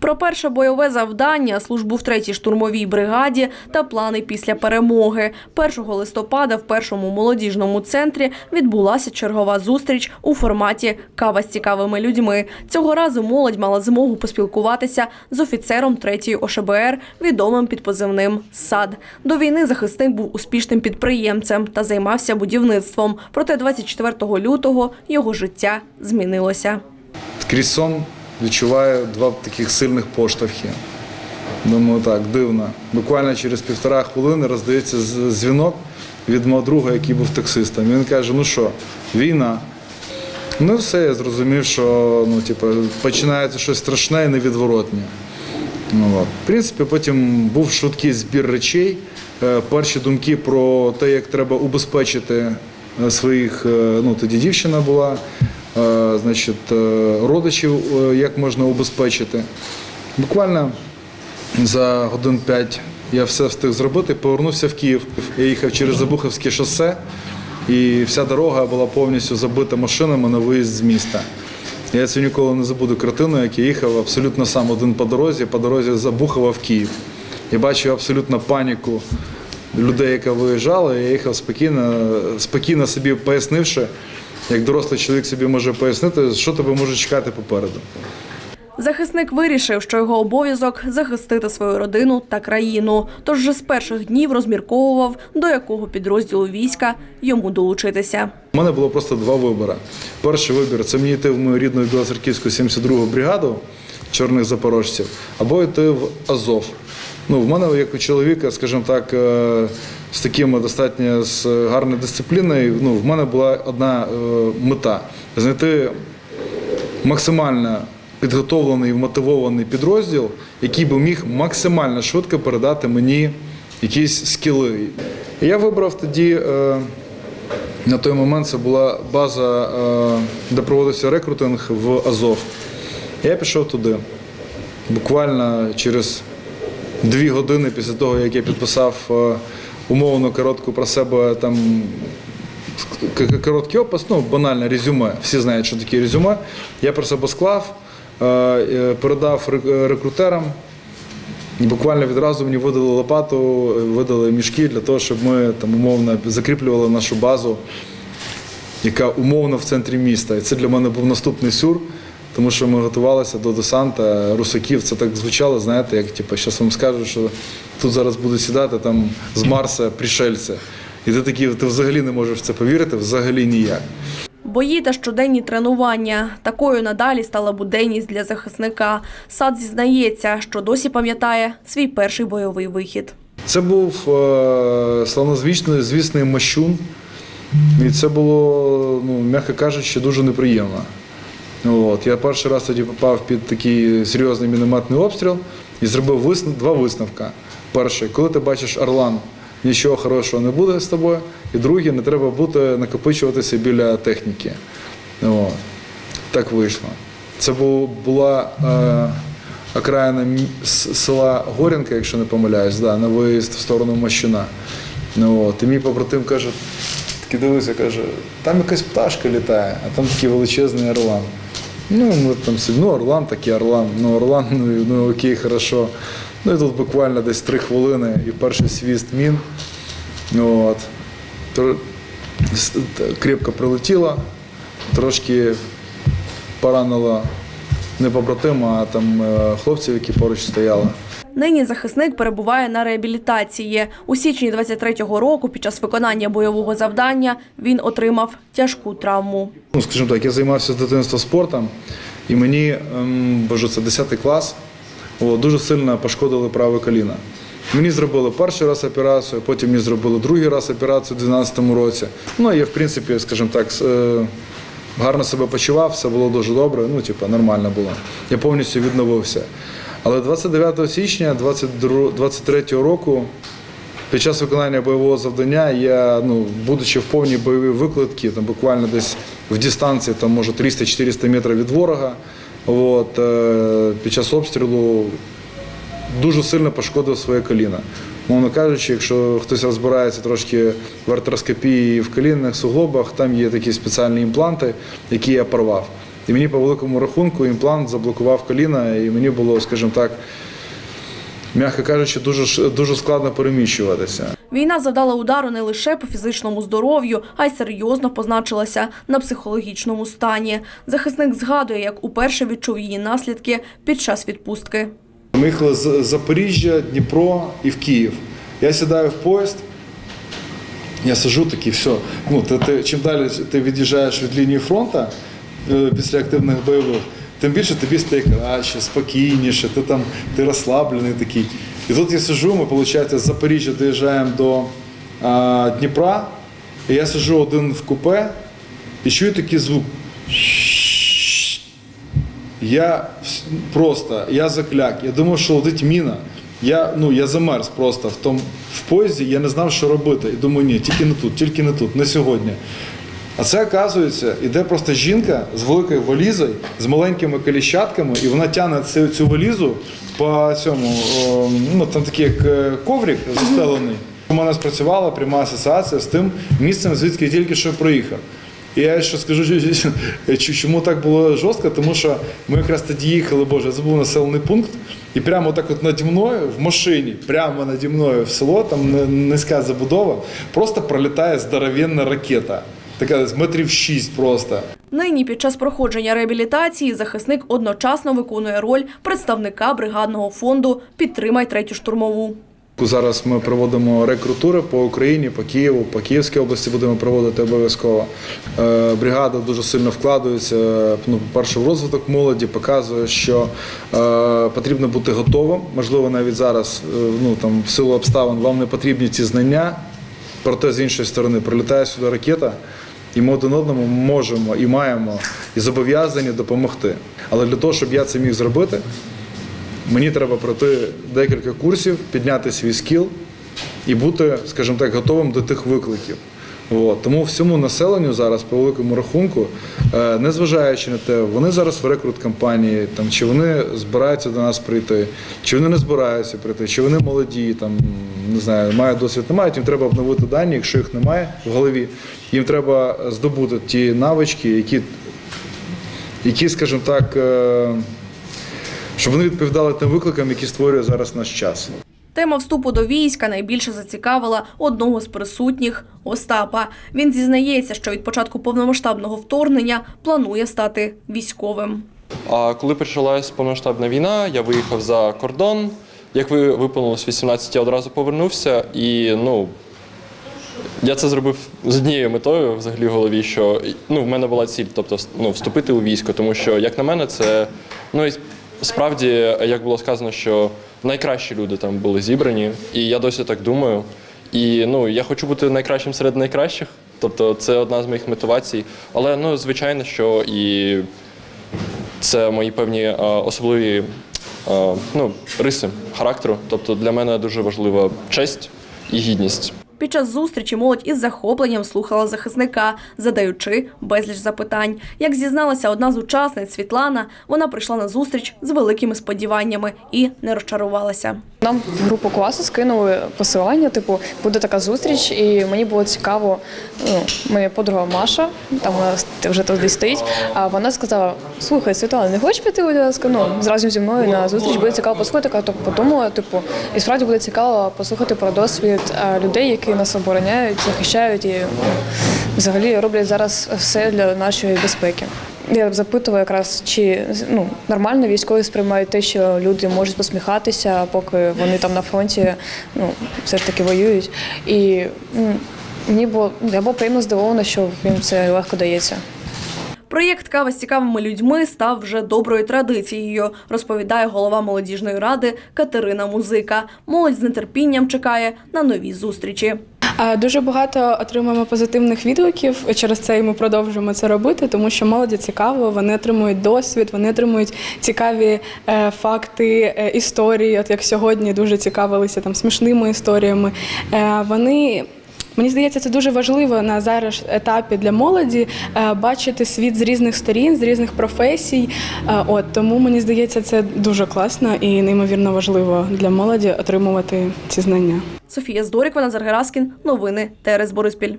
Про перше бойове завдання, службу в третій штурмовій бригаді та плани після перемоги. 1 листопада в першому молодіжному центрі відбулася чергова зустріч у форматі Кава з цікавими людьми. Цього разу молодь мала змогу поспілкуватися з офіцером 3-ї ОШБР, відомим під позивним САД. До війни захисник був успішним підприємцем та займався будівництвом. Проте 24 лютого його життя змінилося. Крізь сон відчуваю два таких сильних поштовхи. Думаю, так, дивно. Буквально через півтора хвилини роздається дзвінок від мого друга, який був таксистом. Він каже: ну що, війна. Ну все, я зрозумів, що ну, типу, починається щось страшне і невідворотне. Ну. В принципі, потім був швидкий збір речей. Е, Перші думки про те, як треба убезпечити е, своїх, е, ну тоді дівчина була, значить, е, родичів, е, як можна убезпечити. Буквально за годин п'ять я все встиг зробити, повернувся в Київ. Я їхав через Забуховське шосе, і вся дорога була повністю забита машинами на виїзд з міста. Я це ніколи не забуду картину, як я їхав абсолютно сам один по дорозі, по дорозі з Забухова в Київ. Я бачив абсолютно паніку людей, яка виїжджала. Я їхав спокійно, спокійно собі пояснивши, як дорослий чоловік собі може пояснити, що тебе може чекати попереду. Захисник вирішив, що його обов'язок захистити свою родину та країну. Тож вже з перших днів розмірковував, до якого підрозділу війська йому долучитися. У мене було просто два вибори. Перший вибір це мені йти в мою рідну Білоцерківську 72-гу бригаду чорних запорожців, або йти в Азов. Ну, в мене, як у чоловіка, скажімо так, е, з такими достатньо з гарною дисципліною, ну, в мене була одна е, мета знайти максимально підготовлений вмотивований підрозділ, який би міг максимально швидко передати мені якісь скіли. Я вибрав тоді. е, на той момент це була база, е, де проводився рекрутинг в Азов. Я пішов туди. Буквально через дві години після того, як я підписав умовно коротку про себе там короткий опис, ну банальне резюме. Всі знають, що таке резюме. Я про себе склав, е, е, передав рекрутерам. І буквально відразу мені видали лопату, видали мішки для того, щоб ми там умовно закріплювали нашу базу, яка умовно в центрі міста. І це для мене був наступний сюр, тому що ми готувалися до десанта русаків. Це так звучало, знаєте, як типу, зараз вам скажу, що тут зараз будуть сідати там з Марса пришельці. І ти такий, ти взагалі не можеш в це повірити, взагалі ніяк. Бої та щоденні тренування. Такою надалі стала буденність для захисника. Сад зізнається, що досі пам'ятає свій перший бойовий вихід. Це був е, славнозвісний звісний мощун, і це було, ну, м'яко кажучи, дуже неприємно. От. Я перший раз тоді попав під такий серйозний мінометний обстріл і зробив висн- два висновка. Перший, коли ти бачиш Орлан, нічого хорошого не буде з тобою. І другий, не треба бути накопичуватися біля техніки. От. Так вийшло. Це бу- була е, окраїна села Горянка, якщо не помиляюсь, да, на виїзд в сторону Мощуна. Ну, от. І мій побратим каже, такий дивися, каже, там якась пташка літає, а там такий величезний орлан. Ну, мы там собі, ну, орлан такий орлан, ну орлан, ну, ну окей, хорошо. Ну і тут буквально десь три хвилини і перший свіст мін. Ну, от. Крепко прилетіла, трошки поранила не побратима, а там е, хлопців, які поруч стояли. Нині захисник перебуває на реабілітації. У січні 23-го року під час виконання бойового завдання він отримав тяжку травму. Ну, скажімо так, я займався з дитинства спортом, і мені, ем, боже, це 10 клас, дуже сильно пошкодили праве коліно. Мені зробили перший раз операцію, потім мені зробили другий раз операцію у 2012 році. Ну, я, в принципі, скажімо так, е, гарно себе почував, все було дуже добре, ну, типу, нормально було. Я повністю відновився. Але 29 січня 2023 року під час виконання бойового завдання я, ну, будучи в повній бойовій викладці, там буквально десь в дистанції, там, може 300-400 метрів від ворога, от, е, під час обстрілу дуже сильно пошкодив своє коліно. Мовно кажучи, якщо хтось розбирається трошки в артроскопії в колінних суглобах, там є такі спеціальні імпланти, які я порвав. І мені по великому рахунку імплант заблокував коліна, і мені було, скажімо так, м'яко кажучи, дуже, дуже складно переміщуватися. Війна завдала удару не лише по фізичному здоров'ю, а й серйозно позначилася на психологічному стані. Захисник згадує, як уперше відчув її наслідки під час відпустки. Ми їхали з Запоріжжя, Дніпро і в Київ. Я сідаю в поїзд, я сижу такий, все. Ну, ти, ти, чим далі ти від'їжджаєш від лінії фронту після активних бойових, тим більше тобі стає краще, спокійніше, ти там ти розслаблений такий. І тут я сижу, ми, виходить, з Запоріжжя доїжджаємо до а, Дніпра, і я сижу один в купе і чую такий звук. Я просто, я закляк. Я думав, що летить міна. Я, ну, я замерз просто в тому в поїзді, я не знав, що робити. І думаю, ні, тільки не тут, тільки не тут, не сьогодні. А це, оказується, іде просто жінка з великою валізою, з маленькими коліщатками, і вона тягне цю, цю валізу по цьому, о, ну там такий як е, коврик застелений. У мене спрацювала пряма асоціація з тим місцем, звідки я тільки що проїхав. І я ще скажу, чому так було жорстко, тому що ми якраз тоді їхали, боже, я забув населений пункт, і прямо так от наді мною в машині, прямо наді мною в село, там ни- низька забудова, просто пролітає здоровенна ракета. Така з метрів шість просто. Нині під час проходження реабілітації захисник одночасно виконує роль представника бригадного фонду Підтримай третю штурмову. Зараз ми проводимо рекрутури по Україні, по Києву, по Київській області будемо проводити обов'язково. Е, Бригада дуже сильно вкладається. Ну, по-перше, в розвиток молоді показує, що е, потрібно бути готовим. Можливо, навіть зараз, е, ну там в силу обставин, вам не потрібні ці знання. Проте з іншої сторони прилітає сюди ракета, і ми один одному можемо і маємо і зобов'язані допомогти. Але для того, щоб я це міг зробити, Мені треба пройти декілька курсів, підняти свій скіл і бути, скажімо так, готовим до тих викликів. От. Тому всьому населенню зараз, по великому рахунку, е, незважаючи на те, вони зараз в рекрут кампанії, там, чи вони збираються до нас прийти, чи вони не збираються прийти, чи вони молоді, там, не знаю, мають досвід, не мають, їм треба обновити дані, якщо їх немає в голові, їм треба здобути ті навички, які, які скажімо так, е, щоб вони відповідали тим викликам, які створює зараз наш час. Тема вступу до війська найбільше зацікавила одного з присутніх Остапа. Він зізнається, що від початку повномасштабного вторгнення планує стати військовим. А коли почалась повномасштабна війна, я виїхав за кордон. Як ви виповнилось 18, я одразу повернувся. І ну, я це зробив з однією метою взагалі в голові, що ну, в мене була ціль, тобто ну, вступити у військо, тому що, як на мене, це ну, справді, як було сказано, що найкращі люди там були зібрані, і я досі так думаю. І ну, я хочу бути найкращим серед найкращих. Тобто це одна з моїх мотивацій. Але ну, звичайно, що і це мої певні е, особливі е, ну, риси характеру. Тобто для мене дуже важлива честь і гідність. Під час зустрічі молодь із захопленням слухала захисника, задаючи безліч запитань. Як зізналася одна з учасниць Світлана, вона прийшла на зустріч з великими сподіваннями і не розчарувалася. Нам в групу класу скинули посилання, типу, буде така зустріч, і мені було цікаво. Ну, моя подруга Маша, там вона вже туди стоїть. А вона сказала: слухай, Світлана, не хочеш піти, будь ласка, ну, зразу зі мною на зустріч буде цікаво послухати. Я так подумала, типу, і справді буде цікаво послухати про досвід людей, які нас обороняють, захищають і ну, взагалі роблять зараз все для нашої безпеки. Я запитувала якраз, чи ну, нормально військові сприймають те, що люди можуть посміхатися, поки вони там на фронті ну, все ж таки воюють. І ну, мені було я була приємно здивована, що їм це легко дається. Проєкт Кава з цікавими людьми став вже доброю традицією, розповідає голова молодіжної ради Катерина Музика. Молодь з нетерпінням чекає на нові зустрічі. А, Дуже багато отримуємо позитивних відгуків. Через це і ми продовжуємо це робити, тому що молоді цікаво, вони отримують досвід, вони отримують цікаві е, факти, е, історії. От як сьогодні дуже цікавилися там смішними історіями. Е, вони Мені здається, це дуже важливо на зараз етапі для молоді е, бачити світ з різних сторін, з різних професій. Е, От тому мені здається, це дуже класно і неймовірно важливо для молоді отримувати ці знання. Софія Здорікова, Назар Гераскін. Новини ТРС Бориспіль.